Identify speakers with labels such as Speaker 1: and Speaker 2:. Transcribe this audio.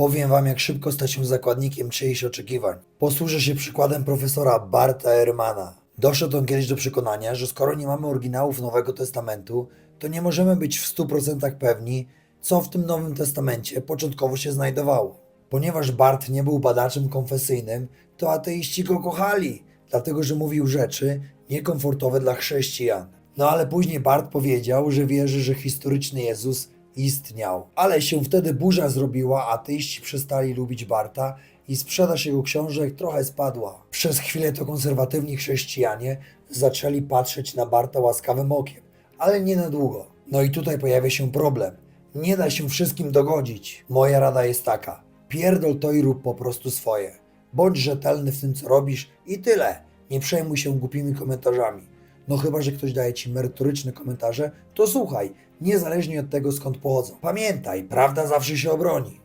Speaker 1: Powiem wam, jak szybko stać się zakładnikiem czyichś oczekiwań. Posłużę się przykładem profesora Barta Ehrmana. Doszedł on kiedyś do przekonania, że skoro nie mamy oryginałów Nowego Testamentu, to nie możemy być w 100% pewni, co w tym Nowym Testamencie początkowo się znajdowało. Ponieważ Bart nie był badaczem konfesyjnym, to ateiści go kochali, dlatego że mówił rzeczy niekomfortowe dla chrześcijan. No ale później Bart powiedział, że wierzy, że historyczny Jezus istniał. Ale się wtedy burza zrobiła, ateiści przestali lubić Barta i sprzedaż jego książek trochę spadła. Przez chwilę to konserwatywni chrześcijanie zaczęli patrzeć na Barta łaskawym okiem, ale nie na długo. No i tutaj pojawia się problem. Nie da się wszystkim dogodzić. Moja rada jest taka: pierdol to i rób po prostu swoje. Bądź rzetelny w tym, co robisz i tyle. Nie przejmuj się głupimi komentarzami. No chyba, że ktoś daje ci merytoryczne komentarze, to słuchaj, niezależnie od tego skąd pochodzą. Pamiętaj, prawda zawsze się obroni.